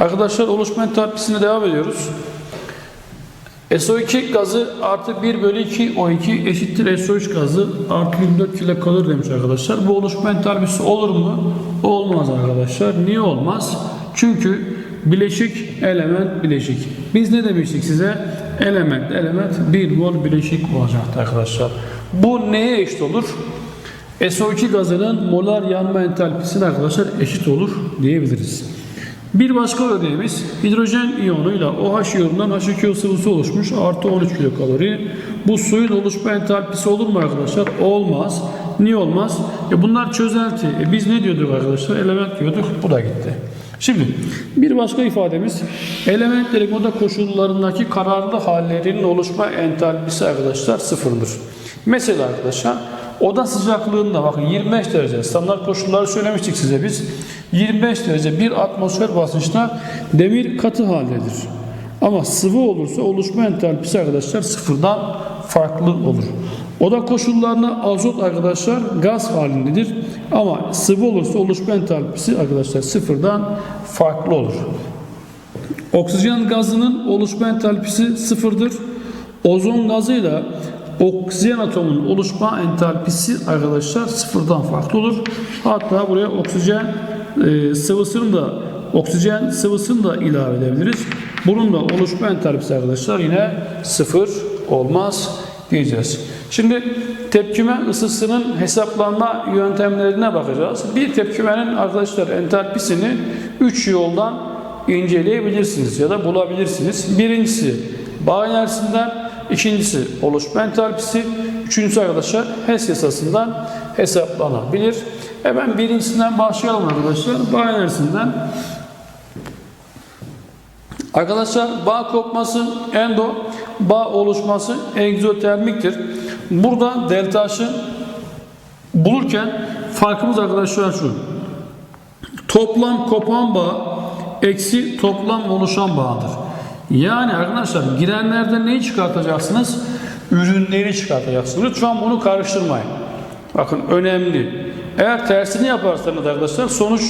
Arkadaşlar oluşma entalpisine devam ediyoruz. SO2 gazı artı 1 bölü 2 O2 eşittir SO3 gazı artı 24 kilokalori demiş arkadaşlar. Bu oluşma entalpisi olur mu? Olmaz arkadaşlar. Niye olmaz? Çünkü bileşik element bileşik. Biz ne demiştik size? Element element 1 mol bileşik olacaktı arkadaşlar. Bu neye eşit olur? SO2 gazının molar yanma entalpisine arkadaşlar eşit olur diyebiliriz. Bir başka örneğimiz hidrojen iyonuyla OH iyonundan H2O sıvısı oluşmuş artı 13 kilokalori. Bu suyun oluşma entalpisi olur mu arkadaşlar? Olmaz. Niye olmaz? E bunlar çözelti. E biz ne diyorduk arkadaşlar? Element diyorduk. Bu da gitti. Şimdi bir başka ifademiz elementlerin oda koşullarındaki kararlı hallerinin oluşma entalpisi arkadaşlar sıfırdır. Mesela arkadaşlar oda sıcaklığında bakın 25 derece standart koşulları söylemiştik size biz. 25 derece bir atmosfer basınçta demir katı haldedir. Ama sıvı olursa oluşma entalpisi arkadaşlar sıfırdan farklı olur. Oda koşullarında azot arkadaşlar gaz halindedir. Ama sıvı olursa oluşma entalpisi arkadaşlar sıfırdan farklı olur. Oksijen gazının oluşma entalpisi sıfırdır. Ozon gazıyla oksijen atomunun oluşma entalpisi arkadaşlar sıfırdan farklı olur. Hatta buraya oksijen e, sıvısını da oksijen sıvısını da ilave edebiliriz. Bunun da oluşma entalpisi arkadaşlar yine sıfır olmaz diyeceğiz. Şimdi tepkime ısısının hesaplanma yöntemlerine bakacağız. Bir tepkimenin arkadaşlar entalpisini 3 yoldan inceleyebilirsiniz ya da bulabilirsiniz. Birincisi bağ enerjisinden, ikincisi oluşma entalpisi, üçüncüsü arkadaşlar HES yasasından hesaplanabilir. Hemen birincisinden başlayalım arkadaşlar. Bağ enerjisinden. Arkadaşlar bağ kopması endo, bağ oluşması egzotermiktir. Burada delta H'ı bulurken farkımız arkadaşlar şu. Toplam kopan bağ eksi toplam oluşan bağdır. Yani arkadaşlar girenlerden neyi çıkartacaksınız? Ürünleri çıkartacaksınız. Lütfen bunu karıştırmayın. Bakın önemli. Eğer tersini yaparsanız arkadaşlar sonuç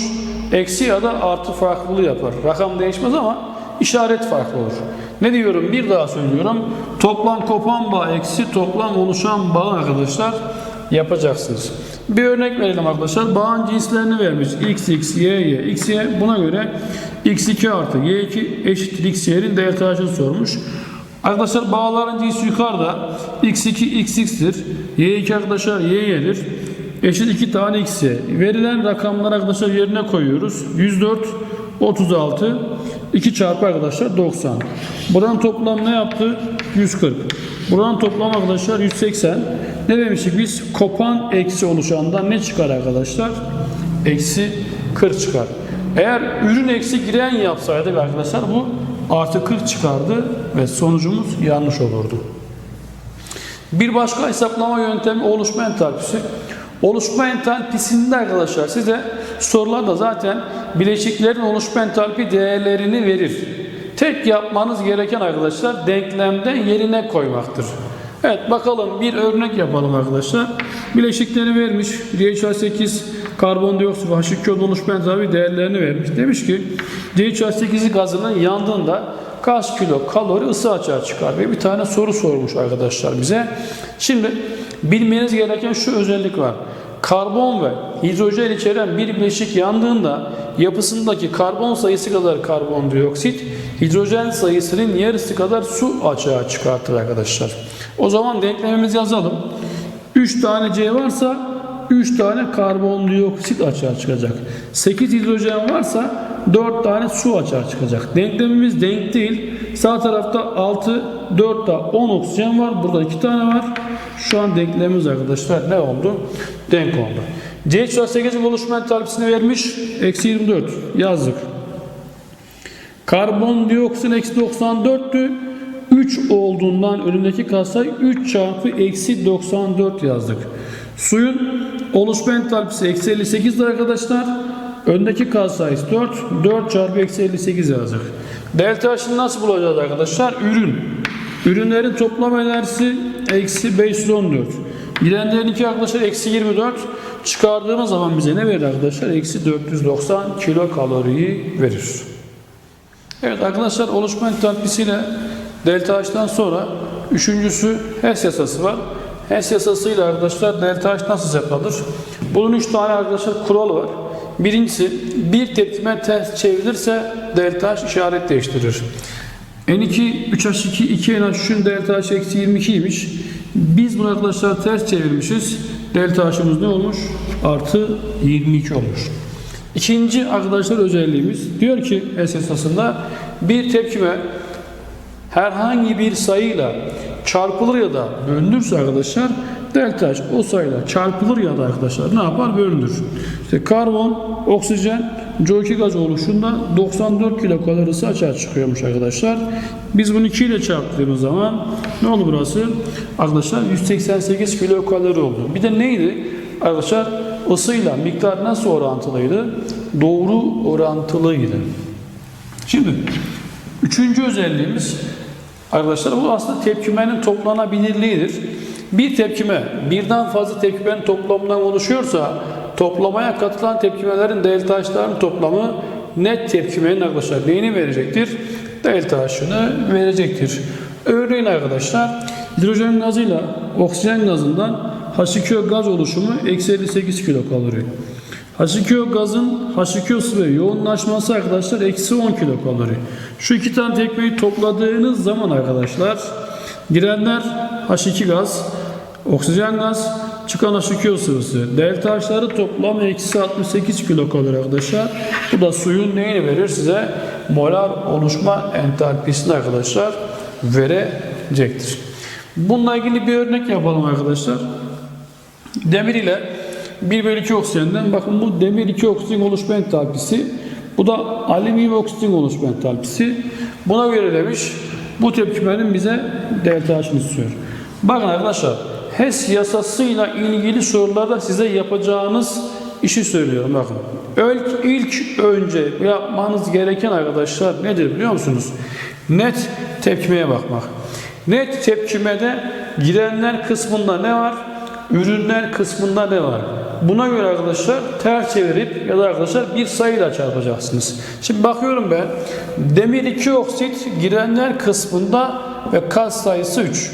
eksi ya da artı farklılığı yapar. Rakam değişmez ama işaret farklı olur. Ne diyorum? Bir daha söylüyorum. Toplam kopan bağ eksi toplam oluşan bağ arkadaşlar yapacaksınız. Bir örnek verelim arkadaşlar. Bağın cinslerini vermiş. x, x, y, y, x, y. Buna göre x2 artı y2 eşittir x, y'nin delta sormuş. Arkadaşlar bağların cinsi yukarıda. x2 xx'tir. y2 arkadaşlar y'yedir. Eşit 2 tane x, y. Verilen rakamları arkadaşlar yerine koyuyoruz. 104, 36, 2 çarpı arkadaşlar 90. Buranın toplam ne yaptı? 140. Buranın toplam arkadaşlar 180. Ne demiştik biz? Kopan eksi oluşandan ne çıkar arkadaşlar? Eksi 40 çıkar. Eğer ürün eksi giren yapsaydık arkadaşlar bu artı 40 çıkardı ve sonucumuz yanlış olurdu. Bir başka hesaplama yöntemi oluşma entalpisi. Oluşma entalpisinde arkadaşlar size sorularda zaten bileşiklerin oluşma entalpi değerlerini verir. Tek yapmanız gereken arkadaşlar denklemde yerine koymaktır. Evet bakalım bir örnek yapalım arkadaşlar. Bileşikleri vermiş. DHA8 karbondioksit ve H2O oluşma entalpi değerlerini vermiş. Demiş ki DHA8 gazının yandığında kaç kilo kalori ısı açığa çıkar ve bir tane soru sormuş arkadaşlar bize. Şimdi bilmeniz gereken şu özellik var. Karbon ve hidrojen içeren bir bileşik yandığında yapısındaki karbon sayısı kadar karbondioksit, hidrojen sayısının yarısı kadar su açığa çıkartır arkadaşlar. O zaman denklemimizi yazalım. 3 tane C varsa 3 tane karbondioksit açığa çıkacak. 8 hidrojen varsa 4 tane su açığa çıkacak. Denklemimiz denk değil. Sağ tarafta 6, 4 da 10 oksijen var. Burada 2 tane var. Şu an denklemimiz arkadaşlar ne oldu? Denk oldu. CH8'in oluşma entalpisini vermiş. Eksi 24 yazdık. Karbondioksit eksi 94'tü. 3 olduğundan önündeki kasayı 3 çarpı eksi 94 yazdık. Suyun oluşma entalpisi eksi 58'dir arkadaşlar. Öndeki katsayısı 4. 4 çarpı eksi 58 yazdık. Delta H'ını nasıl bulacağız arkadaşlar? Ürün. Ürünlerin toplam enerjisi eksi 514. Girenlerinki arkadaşlar eksi 24. Çıkardığımız zaman bize ne verir arkadaşlar? Eksi 490 kilokaloriyi verir. Evet arkadaşlar oluşma entalpisiyle delta H'tan sonra üçüncüsü HES yasası var. HES yasasıyla arkadaşlar delta H nasıl hesaplanır? Bunun üç tane arkadaşlar kuralı var. Birincisi bir tepkime ters çevrilirse delta H işaret değiştirir. N2 3H2 2NH3'ün delta H eksi 22'ymiş. Biz bunu arkadaşlar ters çevirmişiz. Delta H'ımız ne olmuş? Artı 22 olmuş. İkinci arkadaşlar özelliğimiz diyor ki esasında bir tepkime herhangi bir sayıyla çarpılır ya da bölünürse arkadaşlar delta H o sayıyla çarpılır ya da arkadaşlar ne yapar bölünür. İşte karbon, oksijen, CO2 gaz oluşunda 94 kilokalorisi açığa çıkıyormuş arkadaşlar. Biz bunu 2 ile çarptığımız zaman ne oldu burası? Arkadaşlar 188 kilokalori oldu. Bir de neydi? Arkadaşlar ısıyla miktar nasıl orantılıydı? Doğru orantılıydı. Şimdi üçüncü özelliğimiz arkadaşlar bu aslında tepkimenin toplanabilirliğidir. Bir tepkime birden fazla tepkimenin toplamından oluşuyorsa toplamaya katılan tepkimelerin delta H'ların toplamı net tepkimenin arkadaşlar neyini verecektir? Delta H'ını verecektir. Örneğin arkadaşlar hidrojen gazıyla oksijen gazından H2O gaz oluşumu eksi 58 kilokalori. H2O gazın H2O sıvı yoğunlaşması arkadaşlar eksi 10 kilokalori. Şu iki tane tekmeyi topladığınız zaman arkadaşlar girenler H2 gaz, oksijen gaz, çıkan H2O sıvısı. Delta H'ları toplam eksi 68 kilokalori arkadaşlar. Bu da suyun neyini verir size? Molar oluşma entalpisini arkadaşlar verecektir. Bununla ilgili bir örnek yapalım arkadaşlar. Demir ile 1 bölü 2 oksijenden bakın bu demir 2 oksijen oluşma entalpisi. Bu da alüminyum oksijen oluşma entalpisi. Buna göre demiş bu tepkimenin bize delta H'ını istiyor. Bakın arkadaşlar HES yasasıyla ilgili sorularda size yapacağınız işi söylüyorum bakın. İlk, ilk önce yapmanız gereken arkadaşlar nedir biliyor musunuz? Net tepkimeye bakmak. Net tepkimede girenler kısmında ne var? Ürünler kısmında ne var? Buna göre arkadaşlar ters çevirip ya da arkadaşlar bir sayıyla çarpacaksınız. Şimdi bakıyorum ben demir 2 oksit girenler kısmında ve kas sayısı 3.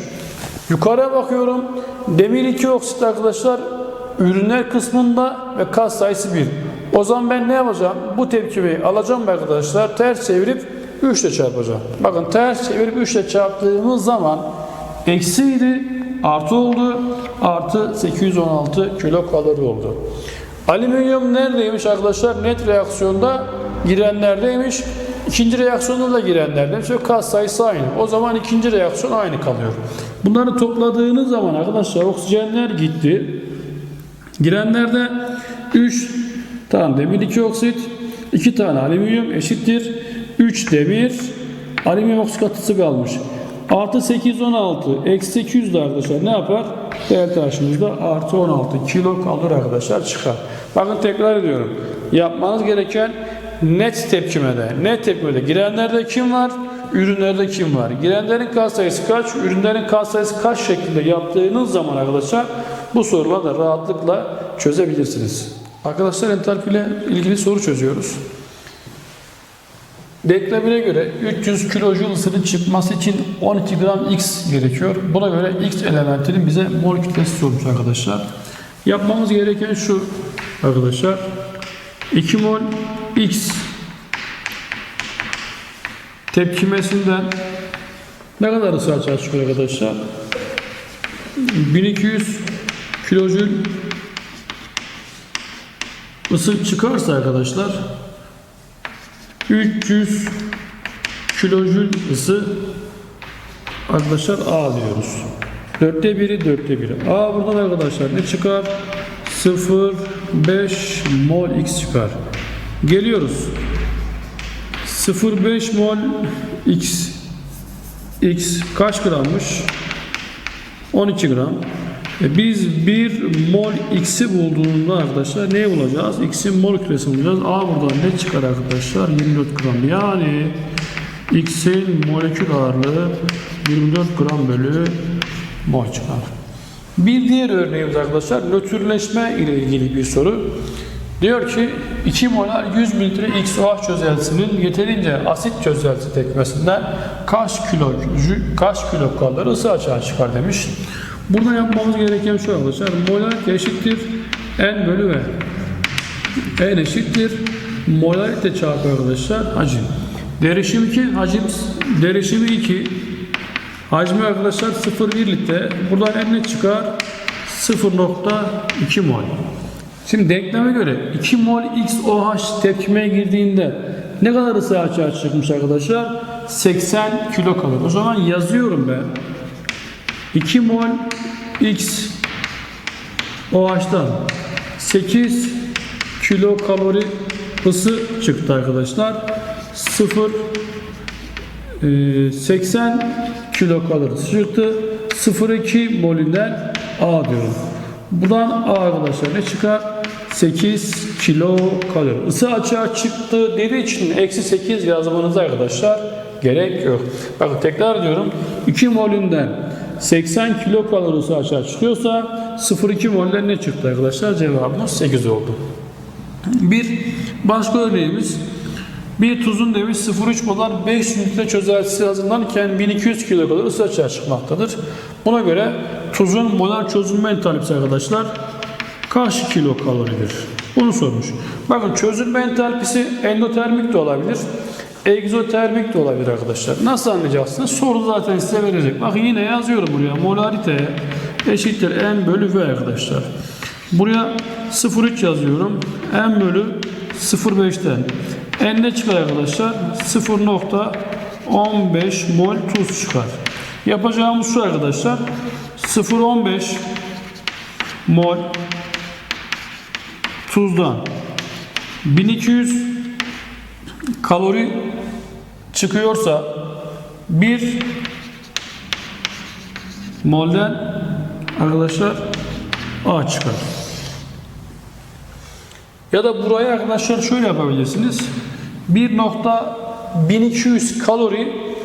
Yukarıya bakıyorum demir 2 oksit arkadaşlar ürünler kısmında ve kas sayısı 1. O zaman ben ne yapacağım? Bu tepkimeyi alacağım arkadaşlar ters çevirip 3 ile çarpacağım. Bakın ters çevirip 3 ile çarptığımız zaman eksiydi artı oldu. Artı 816 kilokalori oldu. Alüminyum neredeymiş arkadaşlar? Net reaksiyonda girenlerdeymiş. İkinci reaksiyonda da girenlerdeymiş. Ve kas sayısı aynı. O zaman ikinci reaksiyon aynı kalıyor. Bunları topladığınız zaman arkadaşlar oksijenler gitti. Girenlerde 3 tane demir 2 oksit, 2 tane alüminyum eşittir. 3 demir, alüminyum oksit katısı kalmış. Artı 8, 16, eksi 800 de arkadaşlar ne yapar? Delta H'ımızda artı 16 kilo kalır arkadaşlar çıkar. Bakın tekrar ediyorum. Yapmanız gereken net tepkimede. Net tepkimede girenlerde kim var? Ürünlerde kim var? Girenlerin kas sayısı kaç? Ürünlerin kas sayısı kaç şeklinde yaptığınız zaman arkadaşlar bu soruları da rahatlıkla çözebilirsiniz. Arkadaşlar entalpi ile ilgili soru çözüyoruz. Denklemine göre 300 kilojül ısının çıkması için 12 gram X gerekiyor. Buna göre X elementinin bize mol kütlesi sormuş arkadaşlar. Yapmamız gereken şu arkadaşlar. 2 mol X tepkimesinden ne kadar ısı açığa çıkıyor arkadaşlar? 1200 kilojül ısı çıkarsa arkadaşlar 300 kilojül ısı arkadaşlar A diyoruz. Dörtte biri dörtte biri. A buradan arkadaşlar ne çıkar? 0,5 mol X çıkar. Geliyoruz. 0,5 mol X X kaç grammış? 12 gram. E biz 1 mol X'i bulduğunda arkadaşlar ne bulacağız? X'in mol kütlesi bulacağız. A buradan ne çıkar arkadaşlar? 24 gram. Yani X'in molekül ağırlığı 24 gram bölü mol çıkar. Bir diğer örneğimiz arkadaşlar nötrleşme ile ilgili bir soru. Diyor ki 2 molar 100 mililitre XOH çözeltisinin yeterince asit çözelti tekmesinden kaç kilo kaç kilo kalori ısı açığa çıkar demiş. Burada yapmamız gereken şu arkadaşlar. Molarite eşittir N bölü V. N eşittir molarite çarpı arkadaşlar hacim. Derişim 2, hacim derişimi 2. Hacmi arkadaşlar 0,1 litre. Buradan ne çıkar? 0.2 mol. Şimdi denkleme göre 2 mol XOH tepkimeye girdiğinde ne kadar ısı açığa çıkmış arkadaşlar? 80 kilo kalori. O zaman yazıyorum ben. 2 mol X OH'dan 8 kilo kalori ısı çıktı arkadaşlar. 0 e, 80 kilo kalori çıktı. 0,2 molünden A diyorum. Buradan A arkadaşlar ne çıkar? 8 kilo kalori. Isı açığa çıktı dediği için eksi 8 yazmanız arkadaşlar gerek yok. Bakın tekrar diyorum. 2 molünden 80 kilo kalori ısı açığa çıkıyorsa 0,2 molden ne çıktı arkadaşlar? Cevabımız 8 oldu. Bir başka örneğimiz bir tuzun demiş 0,3 molar 5 litre çözeltisi hazırlanırken 1200 kilokalori ısı açığa çıkmaktadır. Buna göre tuzun molar çözülme entalpisi arkadaşlar kaç kilo kaloridir? Bunu sormuş. Bakın çözülme entalpisi endotermik de olabilir. Egzotermik de olabilir arkadaşlar. Nasıl anlayacaksınız? Soru zaten size verecek. Bakın yine yazıyorum buraya. Molarite eşittir n bölü v arkadaşlar. Buraya 0,3 yazıyorum. n bölü 0,5'ten. n ne çıkar arkadaşlar? 0.15 mol tuz çıkar. Yapacağımız şu arkadaşlar. 0.15 mol tuzdan 1200 kalori çıkıyorsa bir molden arkadaşlar A çıkar. Ya da buraya arkadaşlar şöyle yapabilirsiniz. 1.1200 kalori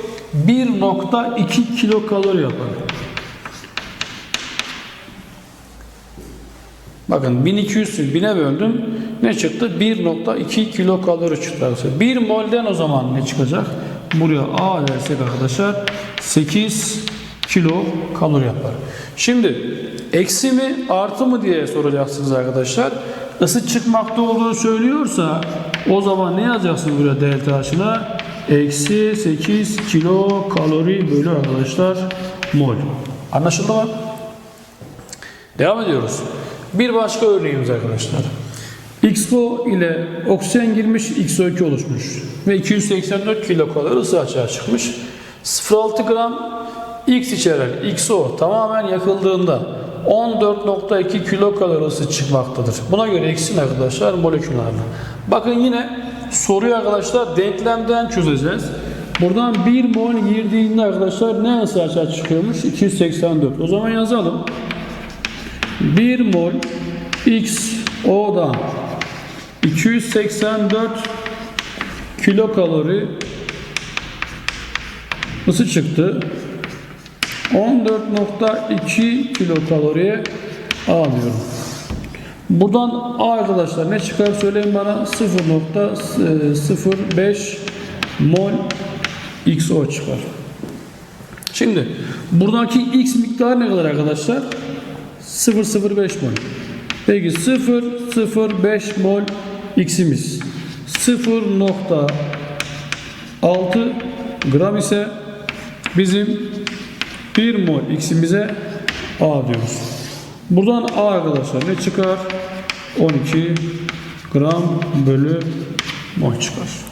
1.2 kilo kalori yapar. Bakın 1200'ü 1000'e böldüm. Ne çıktı? 1.2 kilo kalori çıktı arkadaşlar. 1 molden o zaman ne çıkacak? Buraya A dersek arkadaşlar 8 kilo kalori yapar. Şimdi eksi mi artı mı diye soracaksınız arkadaşlar. Isı çıkmakta olduğunu söylüyorsa o zaman ne yazacaksınız buraya delta H'ına? Eksi 8 kilo kalori bölü arkadaşlar mol. Anlaşıldı mı? Devam ediyoruz. Bir başka örneğimiz arkadaşlar. XO ile oksijen girmiş XO2 oluşmuş ve 284 kilokalori ısı açığa çıkmış. 0.6 gram X içeren XO tamamen yakıldığında 14.2 kilokalori ısı çıkmaktadır. Buna göre X'in arkadaşlar molekül ağırlığı. Bakın yine soruyu arkadaşlar denklemden çözeceğiz. Buradan 1 mol girdiğinde arkadaşlar ne ısı açığa çıkıyormuş? 284. O zaman yazalım. 1 mol XO'dan 284 kilokalori ısı çıktı. 14.2 kilokaloriye A diyorum. Buradan A arkadaşlar ne çıkar söyleyin bana 0.05 mol XO çıkar. Şimdi buradaki X miktarı ne kadar arkadaşlar? 0.05 mol. Peki 0.05 mol X'imiz 0.6 gram ise bizim 1 mol X'imize A diyoruz. Buradan A arkadaşlar ne çıkar? 12 gram bölü mol çıkar.